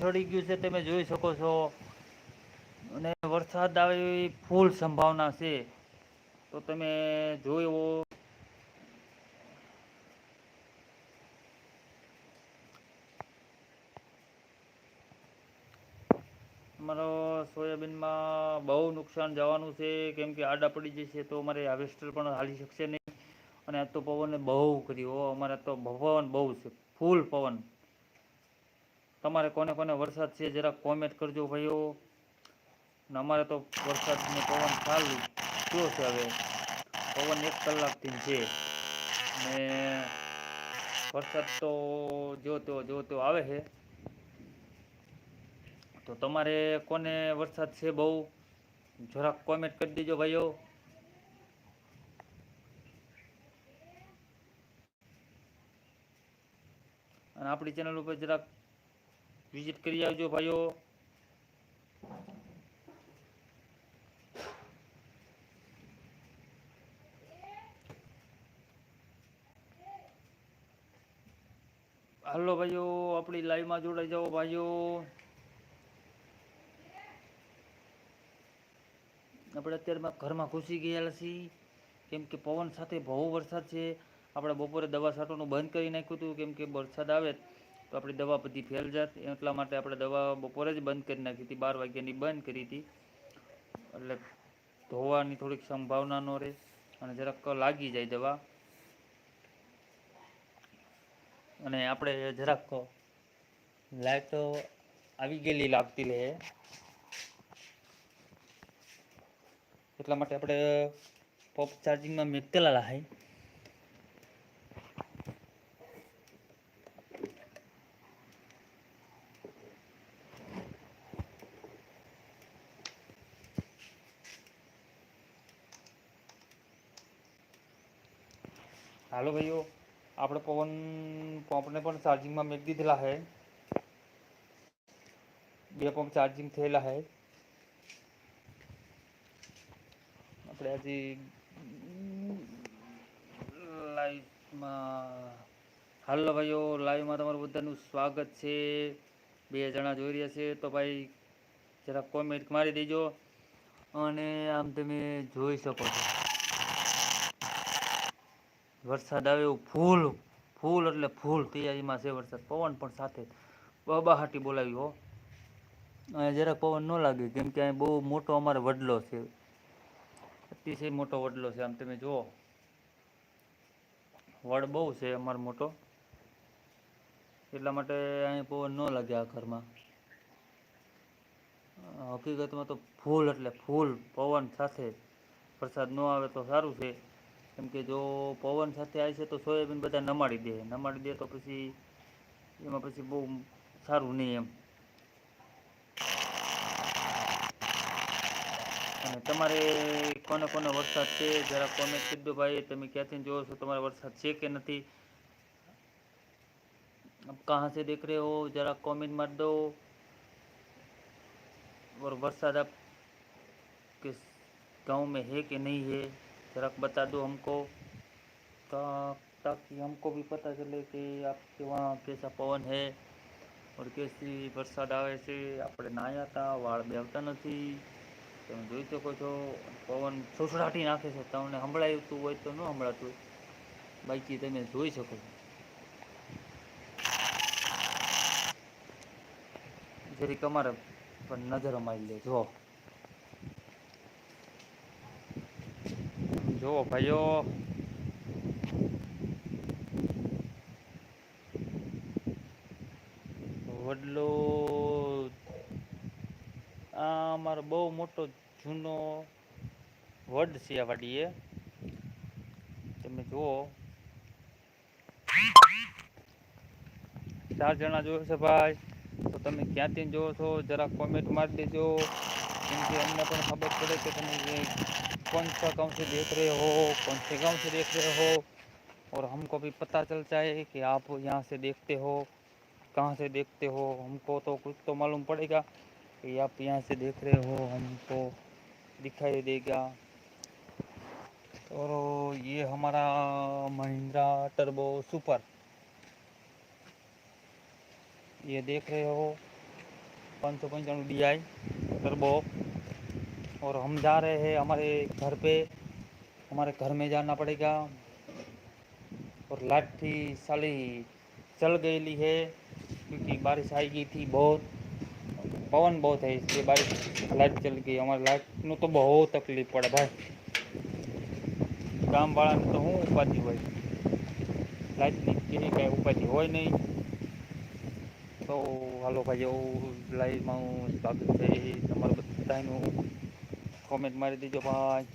ચડી ગયું છે, તમે જોઈ શકો છો. અને વરસાદ આવે એવી ફૂલ સંભાવના છે. તો તમે જોયો અમારો સોયાબીનમાં બહુ નુકસાન જવાનું છે. કેમ કે આડા પડી જશે તો અમારે હાર્વેસ્ટર પણ હાલી શકશે નહીં. અને આ તો પવને બહુ કર્યું. અમારે તો પવન બહુ છે. ફૂલ પવન. તમારે કોને કોને વરસાદ છે, જરાક કોમેન્ટ કરજો ભાઈઓ. અમારે તો વરસાદ ને પવન ચાલુ થયો છે હવે. પવન એક કલાકથી છે. ને વરસાદ તો જોતો જોતો આવે છે. તો તમારે કોને વરસાદ છે બહુ? જરાક કોમેન્ટ કરી દેજો ભાઈઓ. અને આપણી ચેનલ ઉપર જરાક વિઝિટ કરી આવજો ભાઈઓ. હાલો ભાઈઓ, આપણી લાઈવમાં જોડાઈ જાઓ ભાઈઓ. આપણે અત્યારમાં ઘરમાં ઘૂસી ગયેલા છીએ. કેમ કે પવન સાથે બહુ વરસાદ છે. આપણે બપોરે દવા છાંટવાનું બંધ કરી નાખ્યું હતું. કેમ કે વરસાદ આવે તો આપણી દવા બધી ફેલ જાત. એટલા માટે આપણે દવા બપોરે જ બંધ કરી નાખી હતી. બાર વાગ્યાની બંધ કરી હતી. એટલે ધોવાની થોડીક સંભાવના ન રહે અને જરાક લાગી જાય દવા. અને આપણે જરાક લાઈટ આવી ગયેલી લાગતી રહે. એટલા માટે આપણે પોપ ચાર્જિંગમાં મેકતેલા લાહાય હાલો ભાઈઓ, આપણે પવન પંપને પણ ચાર્જિંગમાં મેક દીધેલા હે બે પંપ ચાર્જિંગ થયેલા હે આપણે આજે લાઈવમાં, હાલો ભાઈઓ, લાઈવમાં તમારું બધાનું સ્વાગત છે. બે જણા જોઈ રહ્યા છે, તો ભાઈ જરા કોમેન્ટ મારી દેજો અને આમ તમે જોઈ શકો છો. વરસાદ આવે એવું ફૂલ ફૂલ એટલે ફૂલ તૈયારીમાં છે વરસાદ. પવન પણ સાથે બબાહાટી બોલાવી હો. અહીંયા જરાક પવન ન લાગે, કેમ કે અહીં બહુ મોટો અમારે વડલો છે. અતિશય મોટો વડલો છે, આમ તમે જુઓ. વડ બહુ છે અમારો મોટો. એટલા માટે અહીં પવન ન લાગે આ ઘરમાં. હકીકતમાં તો ફૂલ એટલે ફૂલ, પવન સાથે વરસાદ ન આવે તો સારું છે. કેમ કે જો પવન સાથે આવે છે તો સોયાબીન બધા નમાડી દે નમાડી દે તો પછી એમાં પછી બહુ સારું નહીં એમ અને તમારે કોને કોને વરસાદ છે જરા કોમેન્ટ કરી દો ભાઈ તમે ક્યાંથી જોવો છો તમારે વરસાદ છે કે નથી आप कहाँ से देख रहे हो जरा कमेंट मार दो और बरसात आप किस गांव में है कि नहीं है जरा बता दो हमको ता, ताकि हमको भी पता चले कि आपके वहाँ कैसा पवन है और कैसी વરસાદ આવે છે આપણે નાહ્યા હતા વાળ બેવતા નથી તમે જોઈ શકો છો પવન સુસરાટી નાખે છે તમને સંભળાયું હોય તો ન સંભળાતું હોય બાકી તમે જોઈ શકો છો જરીક અમારે પણ નજર મારી લે જો જુઓ ભાઈઓ. વડલો, આ અમારો બહુ મોટો જૂનો વડ છે આ તમે જુઓ. ચાર જણા જોયો છે ભાઈ. તો તમે ક્યાંથી જોવો છો? જરા કોમેન્ટ મારી દેજો. કેમ કે અમને પણ ખબર પડે કે તમે ये कौन सा गाँव से देख रहे हो कौन से गाँव से देख रहे हो और हमको भी पता चलता है कि आप यहाँ से देखते हो कहाँ से देखते हो हमको तो कुछ तो मालूम पड़ेगा कि आप यहाँ से देख रहे हो हमको दिखाई देगा और ये हमारा महिंद्रा टर्बो सुपर ये देख रहे हो पाँच सौ पंचानवे डी आई टर्बो और हम जा रहे हैं हमारे घर पे हमारे घर में जाना पड़ेगा और लाइट थी साली चल गई है क्योंकि बारिश आई गई थी बहुत पवन बहुत है इसलिए बारिश लाइट चल गई हमारे लाइट નું તો બહુ તકલીફ પડે ભાઈ ગામવાળાને તો શું ઉપાધિ હોય લાઇટની કેવી કાંઈ ઉપાધિ હોય નહીં તો હાલો ભાઈ એવું લાઈવમાં હું સ્વાગત છે. તમારું બધાનું કોમેન્ટ મારી દેજો ભાઈ.